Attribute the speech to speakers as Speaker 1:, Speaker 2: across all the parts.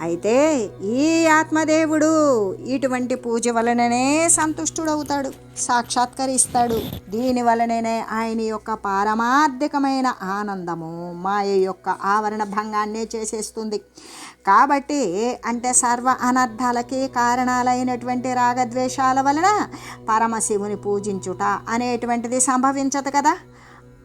Speaker 1: అయితే ఈ ఆత్మదేవుడు ఇటువంటి పూజ వలననే సంతుష్టుడవుతాడు సాక్షాత్కరిస్తాడు. దీని వలననే ఆయన యొక్క పారమార్థికమైన ఆనందము మాయ యొక్క ఆవరణ భంగాన్నే చేసేస్తుంది. కాబట్టి అంటే సర్వ అనర్థాలకి కారణాలైనటువంటి రాగద్వేషాల వలన పరమశివుని పూజించుట అనేటువంటిది సంభవించదు కదా?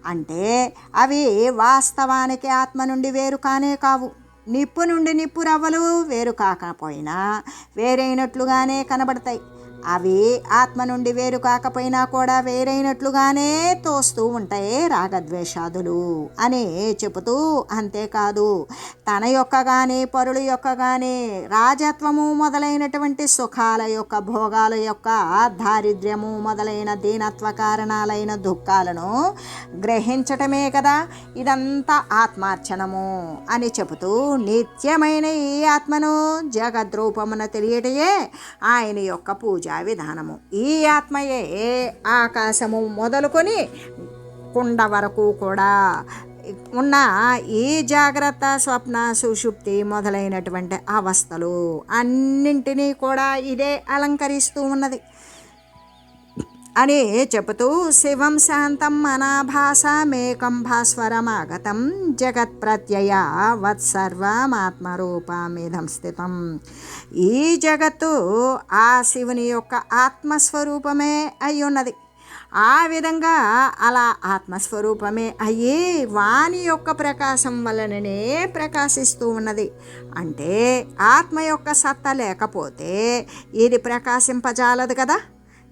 Speaker 1: అంటే అవి వాస్తవానికి ఆత్మ నుండి వేరు కానే కావు. నిప్పు నుండి నిప్పు రవ్వలు వేరు కాకపోయినా వేరైనట్లుగానే కనబడతాయి. అవి ఆత్మ నుండి వేరు కాకపోయినా కూడా వేరైనట్లుగానే తోస్తూ ఉంటాయి రాగద్వేషాదులు అని చెబుతూ అంతేకాదు తన యొక్క కానీ పరుల యొక్క కానీ రాజత్వము మొదలైనటువంటి సుఖాల యొక్క భోగాల యొక్క దారిద్ర్యము మొదలైన దీనత్వ కారణాలైన దుఃఖాలను గ్రహించటమే కదా ఇదంతా ఆత్మార్చనము అని చెబుతూ నిత్యమైన ఈ ఆత్మను జగద్రూపమున తెలియటయే ఆయన యొక్క పూజ. విధానము. ఈ ఆత్మయే ఆకాశము మొదలుకొని కుండ వరకు కూడా ఉన్న ఈ జాగ్రత్త స్వప్న సుషుప్తి మొదలైనటువంటి అవస్థలు అన్నింటినీ కూడా ఇదే అలంకరిస్తూ ఉన్నది. అని చెబుతూ శివం శాంతం అనాభాసమేకం భాస్వరమాగతం జగత్ ప్రత్యయ వత్సర్వమాత్మరూపమిదం స్థితం. ఈ జగత్తు ఆ శివుని యొక్క ఆత్మస్వరూపమే అయి ఉన్నది ఆ విధంగా అలా ఆత్మస్వరూపమే అయ్యి వాణి యొక్క ప్రకాశం వలననే ప్రకాశిస్తూ ఉన్నది. అంటే ఆత్మ యొక్క సత్త లేకపోతే ఇది ప్రకాశింపజాలదు కదా.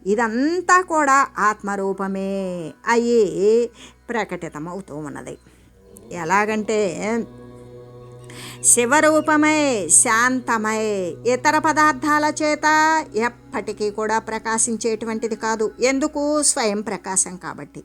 Speaker 1: ఇదంతా కూడా ఆత్మరూపమే. అయ్యి ప్రకటితమవుతూ ఉన్నది ఎలాగంటే శివరూపమై శాంతమై ఇతర పదార్థాల చేత ఎప్పటికీ కూడా ప్రకాశించేటువంటిది కాదు. ఎందుకు? స్వయం ప్రకాశం కాబట్టి.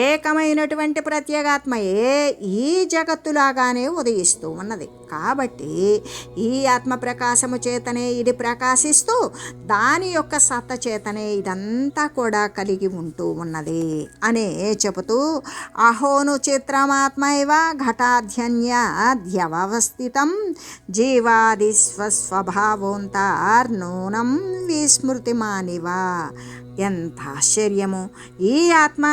Speaker 1: ఏకమైనటువంటి ప్రత్యేగాత్మయే ఈ జగత్తులాగానే ఉదయిస్తూ ఉన్నది. కాబట్టి ఈ ఆత్మ ప్రకాశము చేతనే ఇది ప్రకాశిస్తూ దాని యొక్క సత్త చేతనే ఇదంతా కూడా కలిగి ఉంటూ ఉన్నది అనే చెబుతూ అహోను చిత్రమాత్మైవ ఘటాధ్యన్యాధ్యవస్థితం జీవాది స్వస్వభావోంతార్నూనం విస్మృతిమానివా ఎంత ఆశ్చర్యము. ఈ ఆత్మ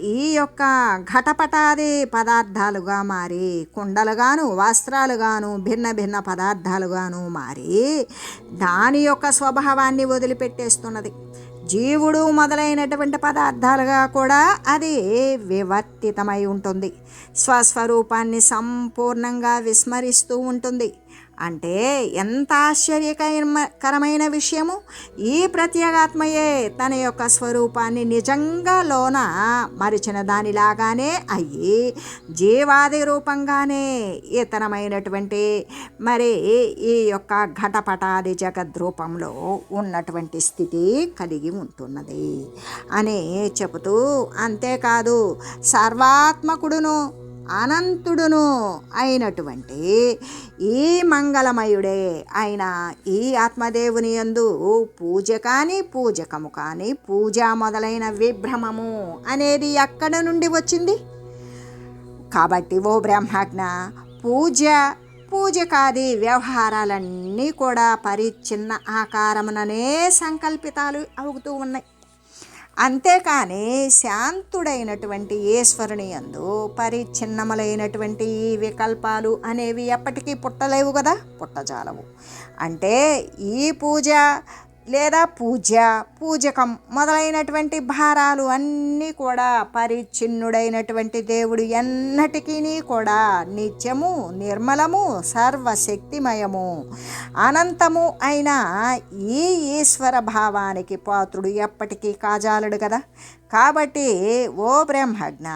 Speaker 1: ఈ యొక్క ఘటపటాది పదార్థాలుగా మారి కుండలుగాను వస్త్రాలుగాను భిన్న భిన్న పదార్థాలుగాను మారి దాని యొక్క స్వభావాన్ని వదిలిపెట్టేస్తున్నది. జీవుడు మొదలైనటువంటి పదార్థాలుగా కూడా అది వివర్తితమై ఉంటుంది. స్వస్వరూపాన్ని సంపూర్ణంగా విస్మరిస్తూ ఉంటుంది. అంటే ఎంత ఆశ్చర్యకరమైన విషయము? ఈ ప్రత్యేగాత్మయే తన యొక్క స్వరూపాన్ని నిజంగా లోన మరిచిన దానిలాగానే అయ్యి జీవాది రూపంగానే ఇతరమైనటువంటి మరి ఈ యొక్క ఘటపటాది జగద్రూపంలో ఉన్నటువంటి స్థితి కలిగి ఉంటున్నది. అని చెబుతూ అంతేకాదు సర్వాత్మకుడును అనంతుడును అయినటువంటి ఈ మంగళమయుడే. ఆయన ఈ ఆత్మదేవుని యందు పూజ కానీ పూజకము కానీ పూజ మొదలైన విభ్రమము అనేది ఎక్కడ నుండి వచ్చింది? కాబట్టి ఓ బ్రహ్మజ్ఞ పూజ పూజకాది వ్యవహారాలన్నీ కూడా పరిచ్ఛిన్న ఆకారముననే సంకల్పితాలు అవుతూ ఉన్నాయి. అంతేకాని శాంతుడైనటువంటి ఈశ్వరుని యందు పరిచ్ఛిన్నములైనటువంటి ఈ వికల్పాలు అనేవి ఎప్పటికీ పుట్టలేవు కదా పుట్టజాలవు. అంటే ఈ పూజ లేదా పూజ పూజకం మొదలైనటువంటి భారాలు అన్నీ కూడా పరిచ్ఛిన్నుడైనటువంటి దేవుడు ఎన్నటికీ కూడా నిత్యము నిర్మలము సర్వశక్తిమయము అనంతము అయిన ఈ ఈశ్వర భావానికి పాత్రుడు ఎప్పటికీ కాజాలడు కదా. కాబట్టి ఓ బ్రహ్మజ్ఞ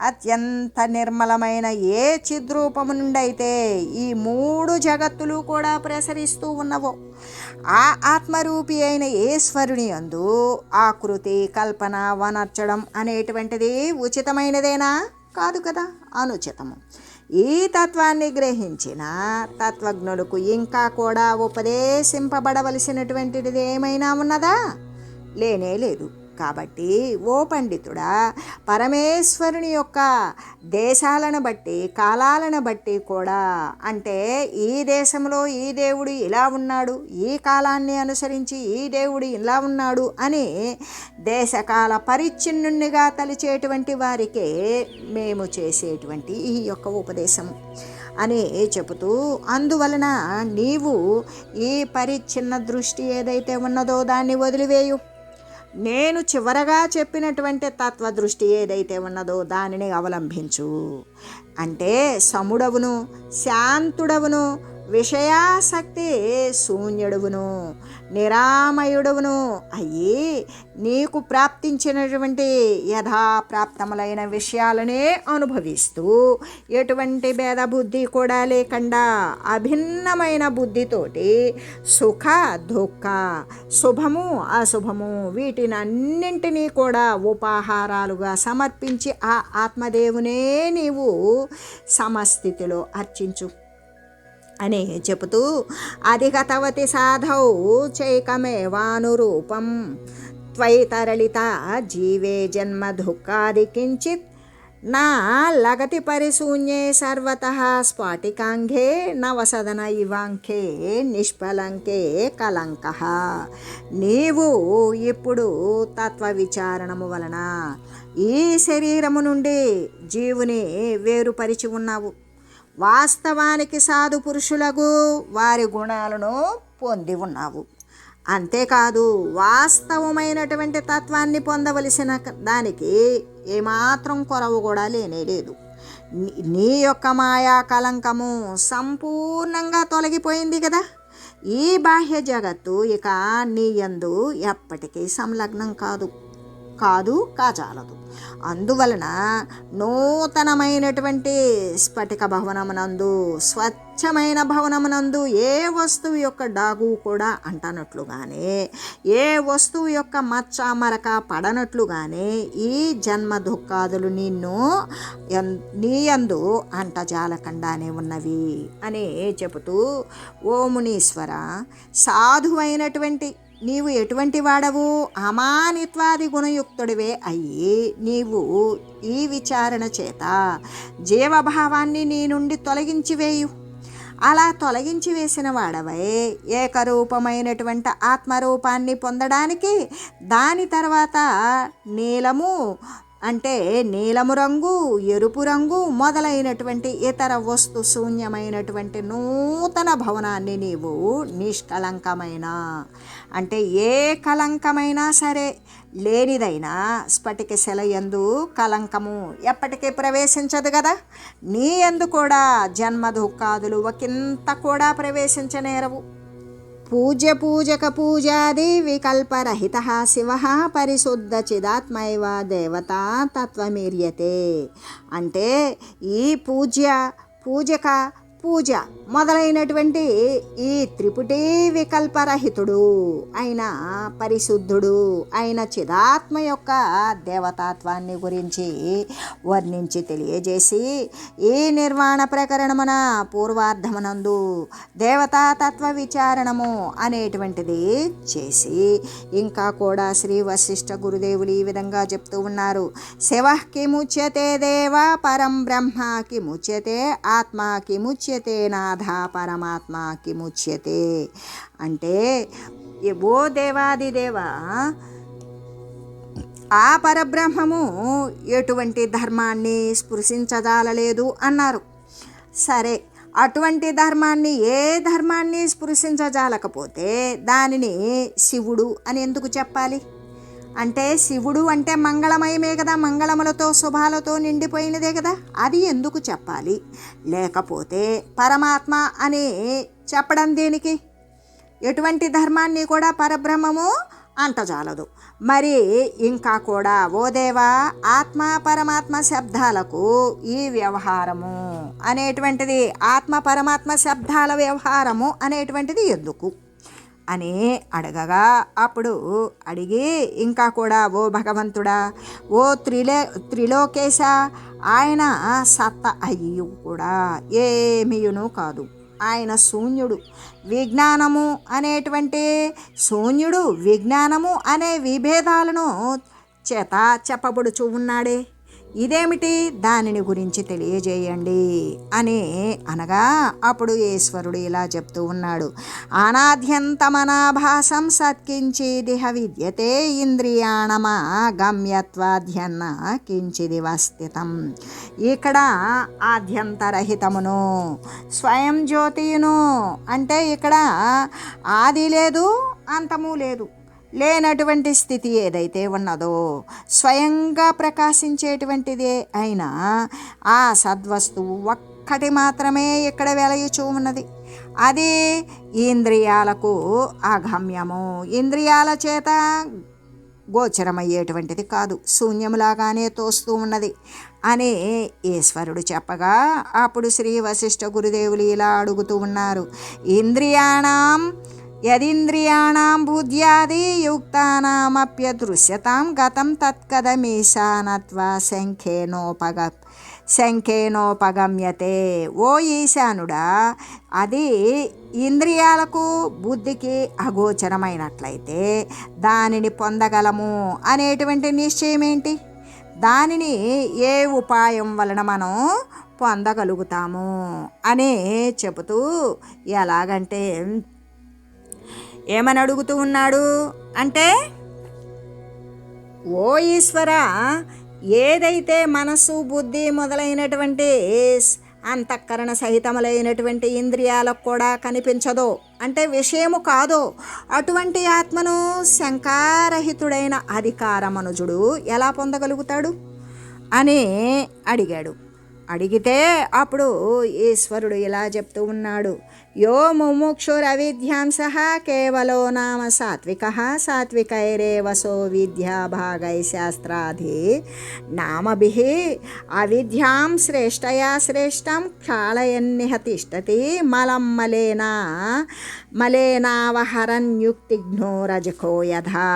Speaker 1: అత్యంత నిర్మలమైన ఏ చిద్రూపము నుండైతే ఈ మూడు జగత్తులు కూడా ప్రసరిస్తూ ఉన్నవో ఆ ఆత్మరూపి అయిన ఈశ్వరుని అందు ఆకృతి కల్పన వనర్చడం అనేటువంటిది ఉచితమైనదేనా? కాదు కదా అనుచితము. ఈ తత్వాన్ని గ్రహించిన తత్వజ్ఞులకు ఇంకా కూడా ఉపదేశింపబడవలసినటువంటిది ఏమైనా ఉన్నదా? లేనే లేదు. కాబట్టి ఓ పండితుడా పరమేశ్వరుని యొక్క దేశాలను బట్టి కాలాలను బట్టి కూడా అంటే ఈ దేశంలో ఈ దేవుడు ఇలా ఉన్నాడు ఈ కాలాన్ని అనుసరించి ఈ దేవుడు ఇలా ఉన్నాడు అని దేశకాల పరిచ్ఛిన్నునిగా తలిచేటువంటి వారికే మేము చేసేటువంటి ఈ యొక్క ఉపదేశం అని చెబుతూ అందువలన నీవు ఈ పరిచ్ఛిన్న దృష్టి ఏదైతే ఉన్నదో దాన్ని వదిలివేయు. నేను చివరగా చెప్పినటువంటి తత్వదృష్టి ఏదైతే ఉన్నదో దానిని అవలంబించు అంటే సముడవును శాంతుడవును విషయాసక్తి శూన్యుడువును. నిరామయుడవును అయ్యి నీకు ప్రాప్తించినటువంటి యథాప్రాప్తములైన విషయాలనే అనుభవిస్తూ ఎటువంటి భేద బుద్ధి కూడా లేకుండా అభిన్నమైన బుద్ధితోటి సుఖ దుఃఖ శుభము అశుభము వీటినన్నింటినీ కూడా ఉపాహారాలుగా సమర్పించి ఆ ఆత్మదేవునే నీవు సమస్థితిలో అర్చించు. అని చెబుతూ అధిగతవతి సాధౌ చైకమేవానురూపం త్వైతరళిత జీవే జన్మ దుఃఖాది కించిత్. నా లగతి పరిశూన్యే సర్వత స్ఫాటికాంఘే నవసదన ఇవాంఖే నిష్ఫలంకే కలంక. నీవు ఇప్పుడు తత్వ విచారణము వలన ఈ శరీరము నుండి జీవుని వేరుపరిచి ఉన్నావు. వాస్తవానికి సాధు పురుషులకు వారి గుణాలను పొంది ఉన్నావు. అంతేకాదు వాస్తవమైనటువంటి తత్వాన్ని పొందవలసిన దానికి ఏమాత్రం కొరవు కూడా లేనే లేదు. నీ- యొక్క మాయా కలంకము సంపూర్ణంగా తొలగిపోయింది కదా. ఈ బాహ్య జగత్తు ఇక నీ యందు ఎప్పటికీ సంలగ్నం కాదు. కాదు కాజాలదు. అందువలన నూతనమైనటువంటి స్ఫటిక భవనమునందు స్వచ్ఛమైన భవనమునందు ఏ వస్తువు యొక్క డాగు కూడా అంటనట్లుగానే ఏ వస్తువు యొక్క మచ్చ మరక పడనట్లుగానే ఈ జన్మ దుఃఖాదులు నిన్ను నీయందు అంటజాలకుండానే ఉన్నవి అని చెబుతూ ఓ మునీశ్వర సాధువైనటువంటి నీవు ఎటువంటి వాడవు? అమానిత్వాది గుణయుక్తుడివే అయ్యి నీవు ఈ విచారణ చేత జీవభావాన్ని నీ నుండి తొలగించి వేయు. అలా తొలగించి వేసిన వాడవై ఏకరూపమైనటువంటి ఆత్మరూపాన్ని పొందడానికి దాని తర్వాత నీలము అంటే నీలము రంగు ఎరుపు రంగు మొదలైనటువంటి ఇతర వస్తు శూన్యమైనటువంటి నూతన భవనాన్ని నీవు నిష్కలంకమైన. అంటే ఏ కలంకమైనా సరే లేనిదైనా స్ఫటిక శిలయందు కలంకము ఎప్పటికీ ప్రవేశించదు కదా. నీ ఎందు కూడా జన్మ దుఃఖాదులు ఒకంత కూడా ప్రవేశించనేరవు పూజ్య పూజక పూజాది వికల్పరహిత శివ పరిశుద్ధ చిదాత్మైవ దేవతా తత్వమీర్యతే. అంటే ఈ పూజ్య పూజక పూజ మొదలైనటువంటి ఈ త్రిపుటీ వికల్పరహితుడు అయిన పరిశుద్ధుడు అయిన చిదాత్మ యొక్క దేవతాత్వాన్ని గురించి వర్ణించి తెలియజేసి ఈ నిర్వాణ ప్రకరణమున పూర్వార్ధమునందు దేవతాతత్వ విచారణము అనేటువంటిది చేసి ఇంకా కూడా శ్రీ వశిష్ఠ గురుదేవులు ఈ విధంగా చెప్తూ ఉన్నారు. శివ కిముచ్యతే దేవ పరం బ్రహ్మ కిముచ్యతే ఆత్మ కిముచ్యతే నాథ పరమాత్మ కిముచ్యతే. అంటే ఓ దేవాదిదేవ ఆ పరబ్రహ్మము ఎటువంటి ధర్మాన్ని స్పృశించజాలలేదు అన్నారు. సరే అటువంటి ధర్మాన్ని ఏ ధర్మాన్ని స్పృశించజాలకపోతే దానిని శివుడు అని ఎందుకు చెప్పాలి? అంటే శివుడు అంటే మంగళమయమే కదా మంగళములతో శుభాలతో నిండిపోయినదే కదా? అది ఎందుకు చెప్పాలి? లేకపోతే పరమాత్మ అని చెప్పడం దేనికి? ఎటువంటి ధర్మాన్ని కూడా పరబ్రహ్మము అంటజాలదు. మరి ఇంకా కూడా ఓ దేవా ఆత్మ పరమాత్మ శబ్దాలకు ఈ వ్యవహారము అనేటువంటిది ఆత్మ పరమాత్మ శబ్దాల వ్యవహారము అనేటువంటిది ఎందుకు? అని అడగగా అప్పుడు అడిగి ఇంకా కూడా ఓ భగవంతుడా ఓ త్రిలే త్రిలోకేశ ఆయన సత్త అయ్యి కూడా ఏమీయును కాదు. ఆయన శూన్యుడు విజ్ఞానము అనేటువంటి శూన్యుడు విజ్ఞానము అనే విభేదాలను చేత చెప్పబడుచు ఉన్నాడే. ఇదేమిటి దానిని గురించి తెలియజేయండి? అని అనగా అప్పుడు ఈశ్వరుడు ఇలా చెప్తూ ఉన్నాడు. అనాద్యంతమనాభాసం సత్కించి దిహ విద్యతే ఇంద్రియాణమా గమ్యత్వాధ్యన్న కించిది వస్థితం. ఇక్కడ ఆద్యంతరహితమును స్వయం జ్యోతియును అంటే ఇక్కడ ఆది లేదు అంతము లేదు. లేనటువంటి స్థితి ఏదైతే ఉన్నదో స్వయంగా ప్రకాశించేటువంటిదే అయినా ఆ సద్వస్తువు ఒక్కటి మాత్రమే ఇక్కడ వెలయుచూ ఉన్నది. అది ఇంద్రియాలకు అగమ్యము. ఇంద్రియాల చేత గోచరమయ్యేటువంటిది కాదు శూన్యములాగానే తోస్తూ ఉన్నది. అని ఈశ్వరుడు చెప్పగా అప్పుడు శ్రీ వశిష్ఠ గురుదేవులు ఇలా అడుగుతూ ఉన్నారు. ఇంద్రియాణం యదింద్రియాణం బుద్ధ్యాదియుక్తానామప్యదృశ్యతాం గతం తత్కదమీశానత్వా శంఖేనోపగ శంఖేనోపగమ్యతే. ఓ ఈశానుడా అది ఇంద్రియాలకు బుద్ధికి అగోచరమైనట్లయితే దానిని పొందగలము అనేటువంటి నిశ్చయం ఏంటి? దానిని ఏ ఉపాయం వలన మనం పొందగలుగుతాము? అని చెబుతూ ఎలాగంటే ఏమని అడుగుతూ ఉన్నాడు? అంటే ఓ ఈశ్వర ఏదైతే మనసు బుద్ధి మొదలైనటువంటి అంతఃకరణ సహితములైనటువంటి ఇంద్రియాలకు కూడా కనిపించదో అంటే విషయము కాదో అటువంటి ఆత్మను శంకారహితుడైన అధికారమనుజుడు ఎలా పొందగలుగుతాడు? అని అడిగాడు. అడిగితే అప్పుడు ఈశ్వరుడు ఇలా చెప్తూ ఉన్నాడు. యో ముముక్షురవిద్యాంస కేవలో నామ సాత్విక సాత్వికైరేవసో విద్యా భాగై శాస్త్రాధి నామభి అవిద్యాం శ్రేష్టయా శ్రేష్టం క్షాళయన్నిహ తిష్టతి మలం మలేనా మలేనావహరన్యుక్తిఘ్నో రజకో యథా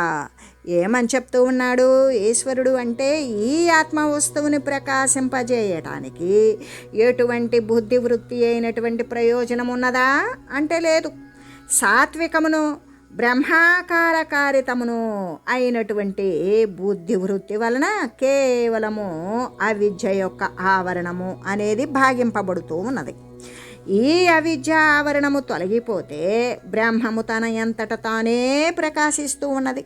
Speaker 1: ఏమని చెప్తూ ఉన్నాడు? ఈశ్వరుడు అంటే ఈ ఆత్మ వస్తువుని ప్రకాశింపజేయటానికి ఎటువంటి బుద్ధి వృత్తి అయినటువంటి ప్రయోజనం ఉన్నదా అంటే లేదు. సాత్వికమును బ్రహ్మాకారకారితమును అయినటువంటి బుద్ధి వృత్తి వలన కేవలము అవిద్య యొక్క ఆవరణము అనేది భాగింపబడుతూ ఉన్నది. ఈ అవిద్య ఆవరణము తొలగిపోతే బ్రహ్మము తన ఎంతట తానే ప్రకాశిస్తూ ఉన్నది.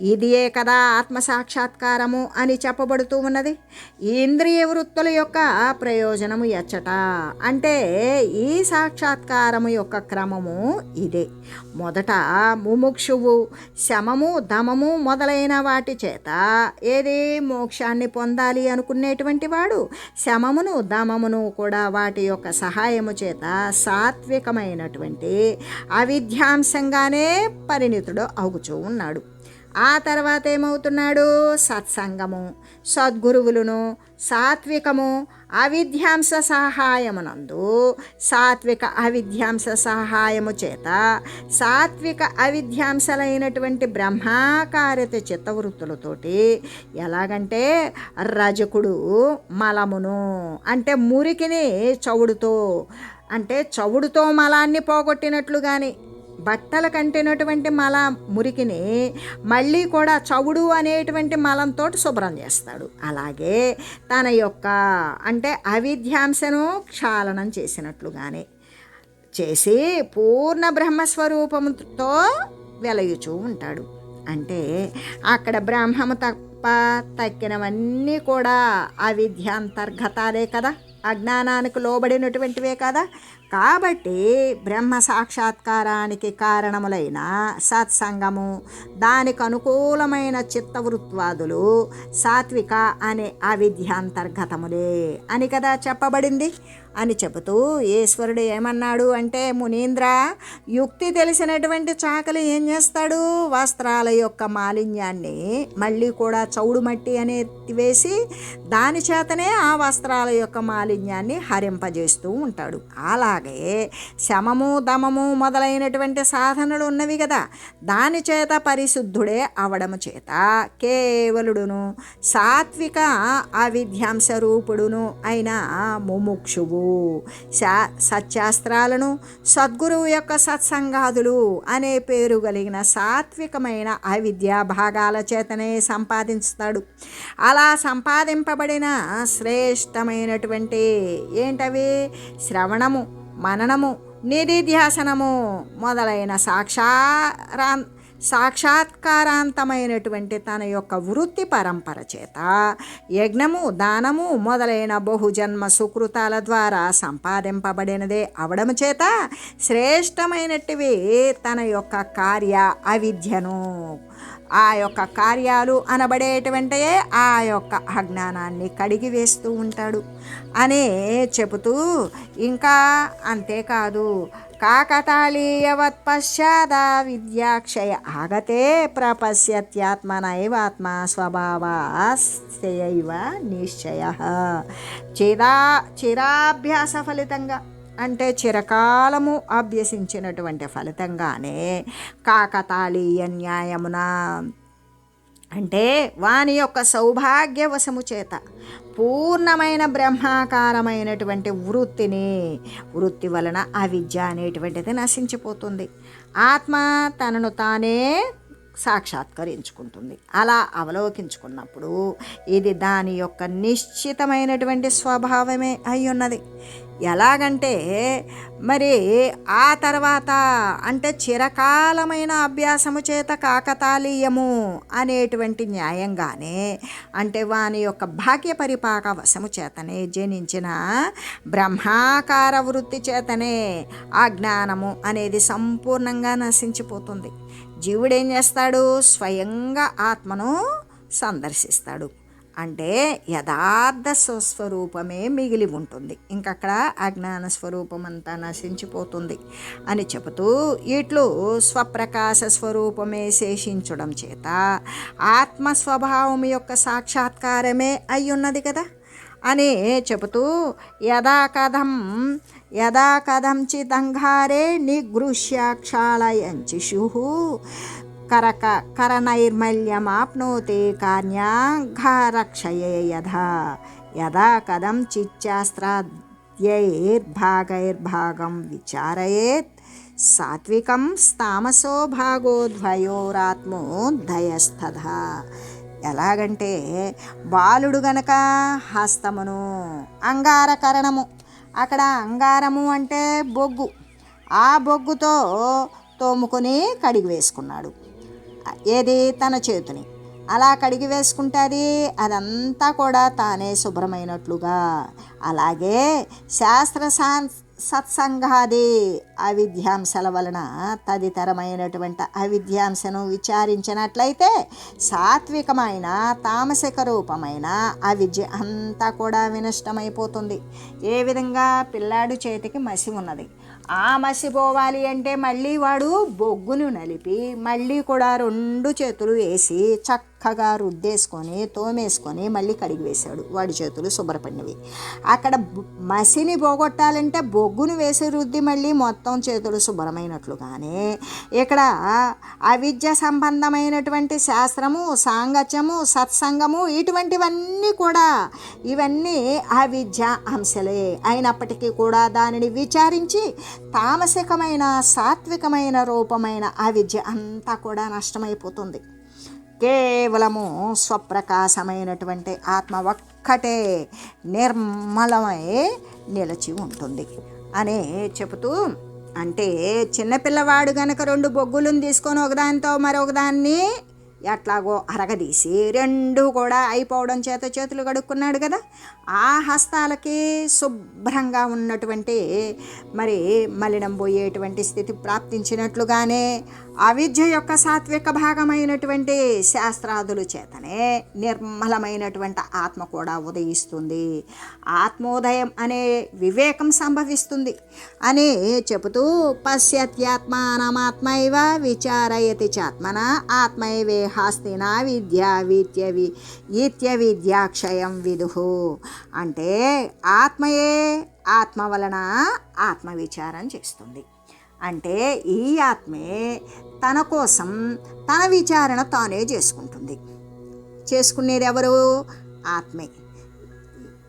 Speaker 1: ఇదియే కదా ఆత్మ సాక్షాత్కారము అని చెప్పబడుతూ ఉన్నది. ఇంద్రియ వృత్తుల యొక్క ప్రయోజనము ఎచ్చట. అంటే ఈ సాక్షాత్కారము యొక్క క్రమము ఇదే. మొదట ముముక్షువు శమము దమము మొదలైన వాటి చేత ఏది మోక్షాన్ని పొందాలి అనుకునేటువంటి వాడు శమమును దమమును కూడా వాటి యొక్క సహాయము చేత సాత్వికమైనటువంటి అవిద్యాంశంగానే పరిణితుడు అవుచూ ఉన్నాడు. ఆ తర్వాత ఏమవుతున్నాడు? సత్సంగము సద్గురువులను సాత్వికము అవిద్యాంశ సహాయమునందు సాత్విక అవిద్యాంశ సహాయము చేత సాత్విక అవిద్యాంశలైనటువంటి బ్రహ్మాకారిత చిత్తవృత్తులతోటి ఎలాగంటే రజకుడు మలమును అంటే మురికిని చవుడుతో అంటే చవుడుతో మలాన్ని పోగొట్టినట్లు కానీ బట్టలు కంటినటువంటి మల మురికిని మళ్ళీ కూడా చవుడు అనేటువంటి మలంతో శుభ్రం చేస్తాడు. అలాగే తన యొక్క అంటే అవిధ్యాంశను క్షాళనం చేసినట్లుగానే చేసి పూర్ణ బ్రహ్మస్వరూపముతో వెలయుచూ ఉంటాడు. అంటే అక్కడ బ్రహ్మము తప్ప తక్కినవన్నీ కూడా అవిద్యాంతర్గతాలే కదా. అజ్ఞానానికి లోబడినటువంటివే కదా. కాబట్టి బ్రహ్మ సాక్షాత్కారానికి కారణములైన సత్సంగము దానికి అనుకూలమైన చిత్తవృత్వాదులు సాత్విక అనే అవిద్యాంతర్గతములే అని కదా చెప్పబడింది. అని చెబుతూ ఈశ్వరుడు ఏమన్నాడు అంటే మునీంద్ర యుక్తి తెలిసినటువంటి చాకలి ఏం చేస్తాడు? వస్త్రాల యొక్క మాలిన్యాన్ని మళ్ళీ కూడా చౌడు మట్టి అనేది వేసి దాని చేతనే ఆ వస్త్రాల యొక్క మాలిన్యాన్ని హరింపజేస్తూ ఉంటాడు. అలాగే శమము దమము మొదలైనటువంటి సాధనలు ఉన్నవి కదా దాని చేత పరిశుద్ధుడే అవడము చేత కేవలుడును సాత్విక అవిద్యాంశ రూపుడును అయిన ముముక్షువు. శా సత్యాస్త్రాలను సద్గురువు యొక్క సత్సంగాదులు అనే పేరు కలిగిన సాత్వికమైన అవిద్యా భాగాల చేతనే సంపాదించుతాడు. అలా సంపాదింపబడిన శ్రేష్టమైనటువంటి ఏంటవి? శ్రవణము. మననము నిధిధ్యాసనము మొదలైన సాక్షారా సాక్షాత్కారాంతమైనటువంటి తన యొక్క వృత్తి పరంపర చేత యజ్ఞము దానము మొదలైన బహుజన్మ సుకృతాల ద్వారా సంపాదింపబడినదే అవడము చేత శ్రేష్టమైనటివి తన యొక్క కార్య అవిద్యను ఆ యొక్క కార్యాలు అనబడేటువంటియే ఆ యొక్క అజ్ఞానాన్ని కడిగి వేస్తూ ఉంటాడు. అనే చెబుతూ ఇంకా అంతేకాదు కాకతాళీయవత్ పశ్చాదా విద్యాక్షయ ఆగతే ప్రపశ్యత్యాత్మనైవాత్మ స్వభావాస్యైవ నిశ్చయ. చిరా చిరాభ్యాస ఫలితంగా అంటే చిరకాలము అభ్యసించినటువంటి ఫలితంగానే కాకతాళీయ న్యాయమున అంటే వాని యొక్క సౌభాగ్యవశము చేత పూర్ణమైన బ్రహ్మాకారమైనటువంటి వృత్తిని వృత్తి వలన అవిద్య అనేటువంటిది నశించిపోతుంది. ఆత్మ తనను తానే సాక్షాత్కరించుకుంటుంది. అలా అవలోకించుకున్నప్పుడు ఇది దాని యొక్క నిశ్చితమైనటువంటి స్వభావమే అయి ఉన్నది ఎలాగంటే మరి ఆ తర్వాత అంటే చిరకాలమైన అభ్యాసము చేత కాకతాళీయము అనేటువంటి న్యాయంగానే అంటే వాని యొక్క భాగ్య పరిపాక వశము చేతనే జనించిన బ్రహ్మాకార వృత్తి చేతనే ఆ జ్ఞానము అనేది సంపూర్ణంగా నశించిపోతుంది. జీవుడేం చేస్తాడు? స్వయంగా ఆత్మను సందర్శిస్తాడు. అంటే యథార్థ స్వస్వరూపమే మిగిలి ఉంటుంది. ఇంకక్కడ అజ్ఞాన స్వరూపం అంతా నశించిపోతుంది అని చెబుతూ ఇట్లు స్వప్రకాశ స్వరూపమే శేషించడం చేత ఆత్మ స్వభావం యొక్క సాక్షాత్కారమే అయ్యున్నది కదా? అని చెబుతూ యథా కథం యదా కథంచిదంఘారే నిగృహ్యాక్షాళయంచిషు కరక కరనైర్మల్యమాప్నోతి కార్యాఘారక్షయే యథా యదా కథంచిచ్చాస్త్రాద్యైర్భాగైర్భాగం విచారయేత్ సాత్వికం స్థామసో స్తామసో భాగోద్వయోరాత్మోదయస్తథ ఎలాగంటే బాలుడు గనక హస్తమును అంగారకరణము అక్కడ అంగారము అంటే బొగ్గు. ఆ బొగ్గుతో తోముకొని కడిగి వేసుకున్నాడు. ఏది? తన చేతిని. అలా కడిగి వేసుకుంటే అది అదంతా కూడా తానే శుభ్రమైనట్లుగా. అలాగే శాస్త్ర సత్సంగాది అవిద్యాంశల వలన తదితరమైనటువంటి అవిద్యాంశను విచారించినట్లయితే సాత్వికమైన తామసిక రూపమైన అవిద్య అంతా కూడా వినష్టమైపోతుంది. ఏ విధంగా? పిల్లాడు చేతికి మసి ఉన్నది. ఆ మసి పోవాలి అంటే మళ్ళీ వాడు బొగ్గును నలిపి మళ్ళీ కూడా రెండు చేతులు వేసి చక్క చక్కగా రుద్దేసుకొని తోమేసుకొని మళ్ళీ కడిగి వేశాడు. వాడి చేతులు శుభ్రపడినవి. అక్కడ మసిని పోగొట్టాలంటే బొగ్గును వేసి రుద్ది మళ్ళీ మొత్తం చేతులు శుభ్రమైనట్లుగానే ఇక్కడ అవిద్య సంబంధమైనటువంటి శాస్త్రము సాంగత్యము సత్సంగము ఇటువంటివన్నీ కూడా ఇవన్నీ అవిద్య అంశలే. అయినప్పటికీ కూడా దానిని విచారించి తామసికమైన సాత్వికమైన రూపమైన అవిద్య అంతా కూడా నష్టమైపోతుంది. కేవలము స్వప్రకాశమైనటువంటి ఆత్మ ఒక్కటే నిర్మలమై నిలిచి ఉంటుంది. అని చెబుతూ అంటే చిన్నపిల్లవాడు గనక రెండు బొగ్గులను తీసుకొని ఒకదానితో మరొకదాన్ని ఎట్లాగో అరగదీసి రెండు కూడా అయిపోవడం చేత చేతులు కడుక్కున్నాడు కదా. ఆ హస్తాలకి శుభ్రంగా ఉన్నటువంటి మరి మలినం పోయేటువంటి స్థితి ప్రాప్తించినట్లుగానే అవిద్య యొక్క సాత్విక భాగమైనటువంటి శాస్త్రాదుల చేతనే నిర్మలమైనటువంటి ఆత్మ కూడా ఉదయిస్తుంది. ఆత్మోదయం అనే వివేకం సంభవిస్తుంది అని చెబుతూ పశ్యత్యాత్మానమాత్మైవ విచారయతి చాత్మన ఆత్మైవే హాస్తిన విద్యా విద్యవి ఈత్య విద్యాక్షయం విదుహు. అంటే ఆత్మయే ఆత్మ వలన ఆత్మవిచారం చేస్తుంది. అంటే ఈ ఆత్మే తన కోసం తన విచారణ తానే చేసుకుంటుంది. చేసుకునేది ఎవరు? ఆత్మే.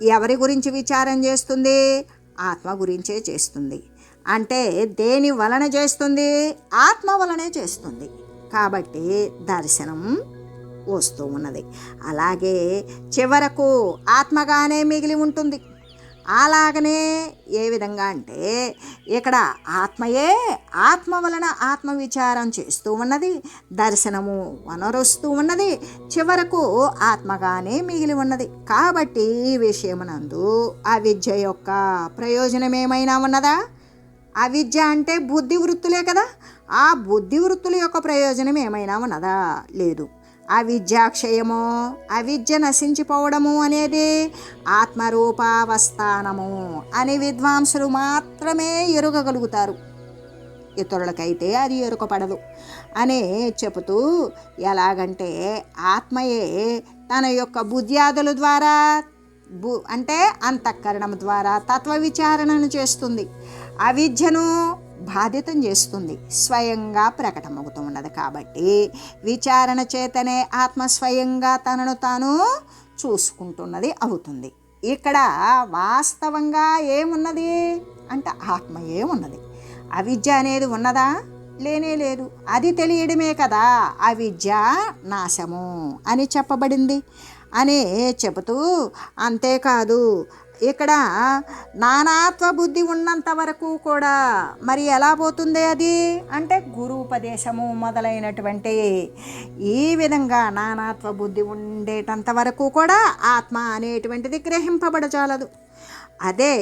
Speaker 1: ఎవరి గురించి విచారం చేస్తుంది? ఆత్మ గురించే చేస్తుంది. అంటే దేని వలన చేస్తుంది? ఆత్మ వలనే చేస్తుంది. కాబట్టి దర్శనం వస్తూ ఉన్నది. అలాగే చివరకు ఆత్మగానే మిగిలి ఉంటుంది. అలాగనే ఏ విధంగా అంటే ఇక్కడ ఆత్మయే ఆత్మ వలన ఆత్మవిచారం చేస్తూ ఉన్నది దర్శనము వనరుస్తూ ఉన్నది చివరకు ఆత్మగానే మిగిలి ఉన్నది. కాబట్టి ఈ విషయమునందు ఆ విద్య యొక్క ప్రయోజనం ఏమైనా ఉన్నదా? అవిద్య అంటే బుద్ధి వృత్తులే కదా. ఆ బుద్ధి వృత్తుల యొక్క ప్రయోజనం ఏమైనా ఉన్నదా? లేదు. అవిద్యాక్షయము అవిద్య నశించిపోవడము అనేది ఆత్మరూపావస్థానము అని విద్వాంసులు మాత్రమే ఎరుగగలుగుతారు. ఇతరులకైతే అది ఎరుకపడదు. అని చెబుతూ ఎలాగంటే ఆత్మయే తన యొక్క బుద్ధ్యాదుల ద్వారా బు అంటే అంతఃకరణం ద్వారా తత్వ విచారణను చేస్తుంది. అవిద్యను బాధితం చేస్తుంది. స్వయంగా ప్రకటమవుతూ ఉన్నది కాబట్టి విచారణ చేతనే ఆత్మ స్వయంగా తనను తాను చూసుకుంటున్నది అవుతుంది. ఇక్కడ వాస్తవంగా ఏమున్నది? అంటే ఆత్మ ఉన్నది అవిద్య అనేది ఉన్నదా? లేనే లేదు. అది తెలియడమే కదా. అవిద్య నాశము అని చెప్పబడింది. అనే చెబుతూ అంతేకాదు ఇక్కడ నానాత్వ బుద్ధి ఉన్నంత వరకు కూడా మరి ఎలా పోతుంది అది? అంటే గురుపదేశము మొదలైనటువంటి ఈ విధంగా నానాత్వ బుద్ధి ఉండేటంత వరకు కూడా ఆత్మ అనేటువంటిది గ్రహింపబడజాలదు. అదే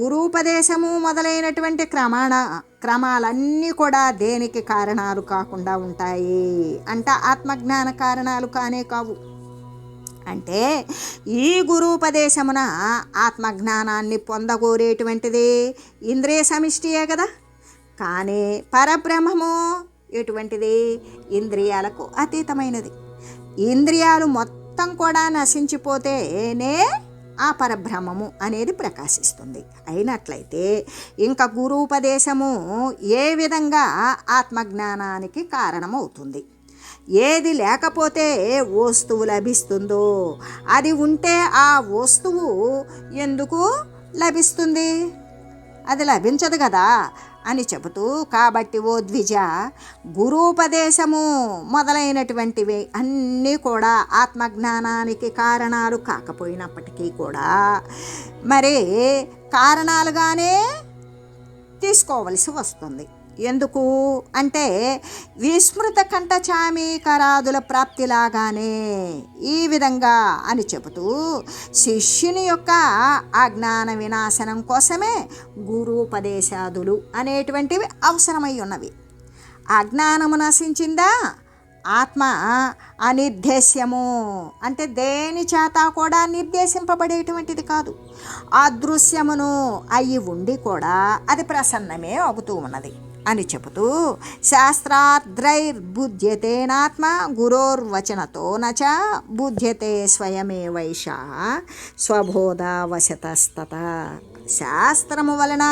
Speaker 1: గురూపదేశము మొదలైనటువంటి క్రమాణ క్రమాలన్నీ కూడా దేనికి కారణాలు కాకుండా ఉంటాయి? అంటే ఆత్మజ్ఞాన కారణాలు కానే కావు. అంటే ఈ గురూపదేశమున ఆత్మజ్ఞానాన్ని పొందగోరేటువంటిది ఇంద్రియ సమిష్టియే కదా. కానీ పరబ్రహ్మము ఎటువంటిది? ఇంద్రియాలకు అతీతమైనది. ఇంద్రియాలు మొత్తం కూడా నశించిపోతేనే ఆ పరబ్రహ్మము అనేది ప్రకాశిస్తుంది. అయినట్లయితే ఇంకా గురూపదేశము ఏ విధంగా ఆత్మజ్ఞానానికి కారణమవుతుంది? ఏది లేకపోతే వస్తువు లభిస్తుందో అది ఉంటే ఆ వస్తువు ఎందుకు లభిస్తుంది? అది లభించదు కదా అని చెబుతూ కాబట్టి ఓ ద్విజ గురూపదేశము మొదలైనటువంటివి అన్నీ కూడా ఆత్మజ్ఞానానికి కారణాలు కాకపోయినప్పటికీ కూడా మరి కారణాలుగానే తీసుకోవలసి వస్తుంది. ఎందుకు? అంటే విస్మృత కంఠచామీకరాదుల ప్రాప్తిలాగానే ఈ విధంగా అని చెబుతూ శిష్యుని యొక్క అజ్ఞాన వినాశనం కోసమే గురూపదేశాదులు అనేటువంటివి అవసరమై ఉన్నవి. అజ్ఞానము నశించిందా? ఆత్మ అనిర్దేశ్యము. అంటే దేని చేత కూడా నిర్దేశింపబడేటువంటిది కాదు. అదృశ్యమును అయి ఉండి కూడా అది ప్రసన్నమే అవుతూ ఉన్నది. అని చెబుతూ శాస్త్రాద్రైర్బుధ్యతేనాత్మ గురోర్వచనతో నచ బుధ్యతే స్వయమే వైష స్వబోధవశతస్తత. శాస్త్రము వలన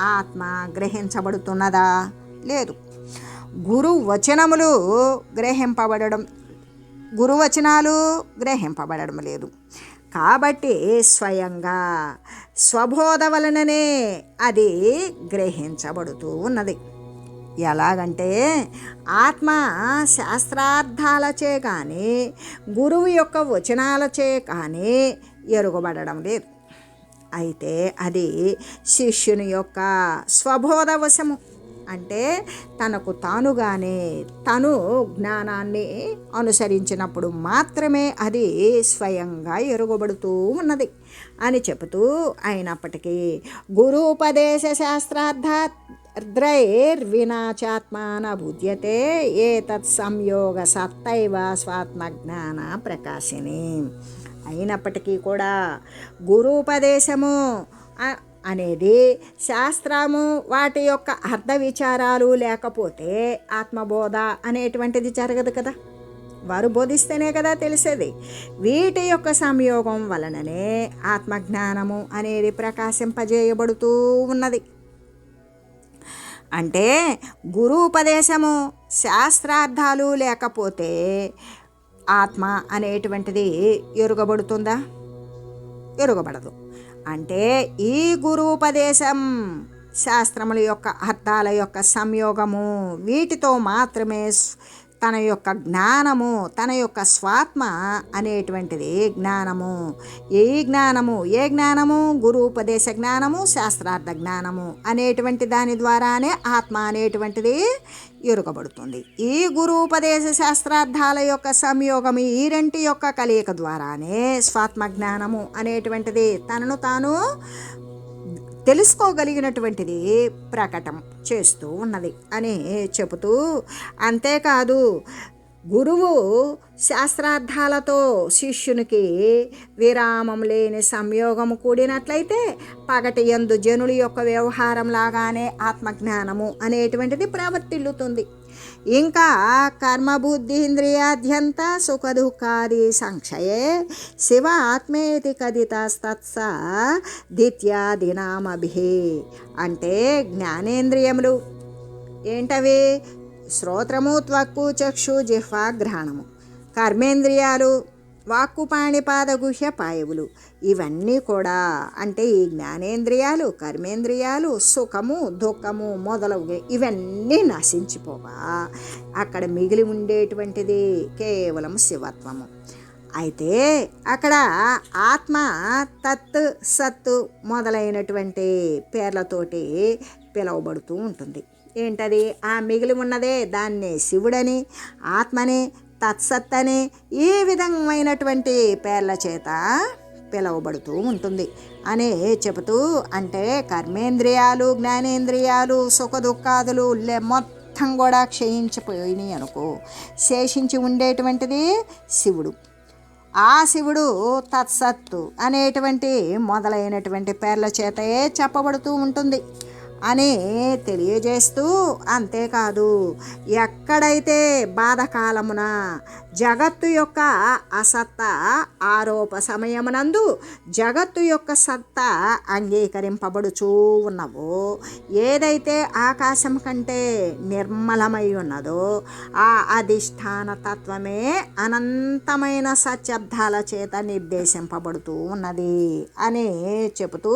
Speaker 1: ఆత్మ గ్రహించబడుతున్నదా? లేదు. గురు వచనములు గ్రహింపబడడం గురువచనాలు గ్రహింపబడడం లేదు. కాబట్టి స్వయంగా స్వబోధ వలననే అది గ్రహించబడుతూ ఉన్నది. ఎలాగంటే ఆత్మ శాస్త్రార్థాలచే కానీ గురువు యొక్క వచనాలచే కానీ ఎరుగబడడం లేదు. అయితే అది శిష్యుని యొక్క స్వబోధ వశము అంటే తనకు తానుగానే తను జ్ఞానాన్ని అనుసరించినప్పుడు మాత్రమే అది స్వయంగా ఎరుగబడుతూ ఉన్నది అని చెబుతూ అయినప్పటికీ గురూపదేశ శాస్త్రార్థ ద్రైర్వినాచాత్మాన బుధ్యతే ఏతత్ సంయోగ సత్తైవ స్వాత్మజ్ఞాన ప్రకాశిని. అయినప్పటికీ కూడా గురూపదేశము అనేది శాస్త్రము వాటి యొక్క అర్థ విచారాలు లేకపోతే ఆత్మబోధ అనేటువంటిది జరగదు కదా. వారు బోధిస్తేనే కదా తెలిసేది. వీటి యొక్క సంయోగం వలననే ఆత్మజ్ఞానము అనేది ప్రకాశింపజేయబడుతూ ఉన్నది. అంటే గురూపదేశము శాస్త్రార్థాలు లేకపోతే ఆత్మ అనేటువంటిది ఎరుగబడుతుందా? ఎరుగబడదు. అంటే ఈ గురూపదేశం శాస్త్రముల యొక్క అర్థాల యొక్క సంయోగము వీటితో మాత్రమే తన యొక్క జ్ఞానము తన యొక్క స్వాత్మ అనేటువంటిది జ్ఞానము. ఏ జ్ఞానము? ఏ జ్ఞానము? గురూపదేశ జ్ఞానము శాస్త్రార్థ జ్ఞానము అనేటువంటి దాని ద్వారానే ఆత్మ అనేటువంటిది ఎరుకబడుతుంది ఈ గురూపదేశ శాస్త్రార్థాల యొక్క సంయోగం ఈ రెంటి యొక్క కలయిక ద్వారానే స్వాత్మ జ్ఞానము అనేటువంటిది తనను తాను తెలుసుకోగలిగినటువంటిది ప్రకటన చేస్తూ ఉన్నది అని చెబుతూ అంతేకాదు గురువు శాస్త్రార్థాలతో శిష్యునికి విరామం లేని సంయోగము కూడినట్లయితే పగటి ఎందు జనుల యొక్క వ్యవహారం లాగానే ఆత్మజ్ఞానము అనేటువంటిది ప్రవర్తిల్లుతుంది. ఇంకా కర్మబుద్ధీంద్రియాద్యంత సుఖదుఖాది సంక్షయే శివ ఆత్మేతి కథితస్తత్స దిత్యాదినామభి అంటే జ్ఞానేంద్రియములు. ఏంటవి? శ్రోత్రము త్వక్కు చక్షు జిహ్వా గ్రహణము. కర్మేంద్రియాలు. వాక్కు పాణిపాద పాయవులు ఇవన్నీ కూడా అంటే ఈ జ్ఞానేంద్రియాలు కర్మేంద్రియాలు సుఖము దుఃఖము మొదలగు ఇవన్నీ నశించిపోవా. అక్కడ మిగిలి ఉండేటువంటిది కేవలం శివత్వము. అయితే అక్కడ ఆత్మ తత్ సత్తు మొదలైనటువంటి పేర్లతోటి పిలువబడుతూ ఉంటుంది. ఏంటది? ఆ మిగిలి ఉన్నదే దాన్ని శివుడని ఆత్మని తత్సత్ అని ఈ విధమైనటువంటి పేర్ల చేత పిలవబడుతూ ఉంటుంది. అనే చెబుతూ అంటే కర్మేంద్రియాలు జ్ఞానేంద్రియాలు సుఖదుఖాదులు లే మొత్తం కూడా క్షయించిపోయినాయి అనుకో. శేషించి ఉండేటువంటిది శివుడు. ఆ శివుడు తత్సత్తు అనేటువంటి మొదలైనటువంటి పేర్ల చేతయే చెప్పబడుతూ ఉంటుంది. అని తెలియజేస్తూ అంతేకాదు ఎక్కడైతే బాధకాలమున జగత్తు యొక్క అసత్త ఆరోప సమయమునందు జగత్తు యొక్క సత్త అంగీకరింపబడుచూ ఉన్నవో ఏదైతే ఆకాశం కంటే నిర్మలమై ఉన్నదో ఆ అధిష్టాన తత్వమే అనంతమైన సత్యబ్దాల చేత నిర్దేశింపబడుతూ ఉన్నది అని చెబుతూ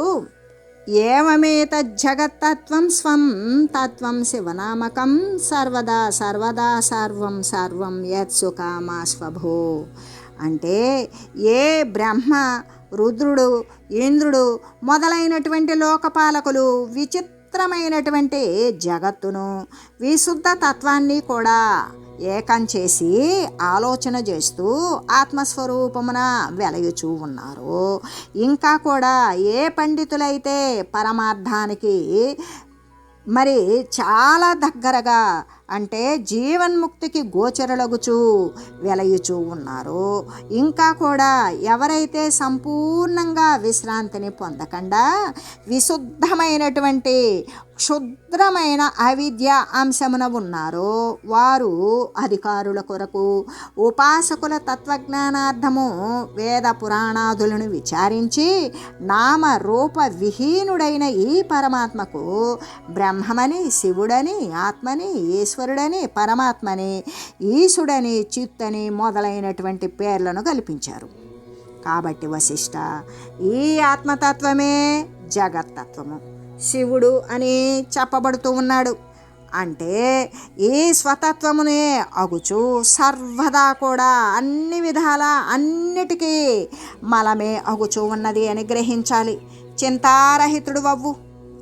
Speaker 1: ఏమేతజ్జగత్తత్వం స్వం తత్వం శివనామకం సర్వదా సర్వదా సర్వం సర్వం యత్సుకామా స్వభో. అంటే ఏ బ్రహ్మ రుద్రుడు ఇంద్రుడు మొదలైనటువంటి లోకపాలకులు విచిత్రమైనటువంటి జగత్తును విశుద్ధ తత్వాన్ని కూడా ఏకం చేసి ఆలోచన చేస్తూ ఆత్మస్వరూపమున వెలయుచూ ఉన్నారు. ఇంకా కూడా ఏ పండితులైతే పరమార్థానికి మరి చాలా దగ్గరగా అంటే జీవన్ముక్తికి గోచరలగుచూ వెలయుచూ ఉన్నారు. ఇంకా కూడా ఎవరైతే సంపూర్ణంగా విశ్రాంతిని పొందకుండా విశుద్ధమైనటువంటి క్షుద్రమైన అవిద్య అంశమున ఉన్నారో వారు అధికారుల కొరకు ఉపాసకుల తత్వజ్ఞానార్థము వేద పురాణాదులను విచారించి నామ రూప విహీనుడైన ఈ పరమాత్మకు బ్రహ్మమని శివుడని ఆత్మని ఈశ్వరుడని పరమాత్మని ఈశుడని చిత్తని మొదలైనటువంటి పేర్లను కల్పించారు. కాబట్టి వశిష్ట ఈ ఆత్మతత్వమే జగత్తత్వము. శివుడు అని చెప్పబడుతూ ఉన్నాడు. అంటే ఈ స్వతత్వమునే అగుచు సర్వదా కూడా అన్ని విధాల అన్నిటికీ మలమే అగుచు ఉన్నది అని గ్రహించాలి. చింతారహితుడు అవ్వు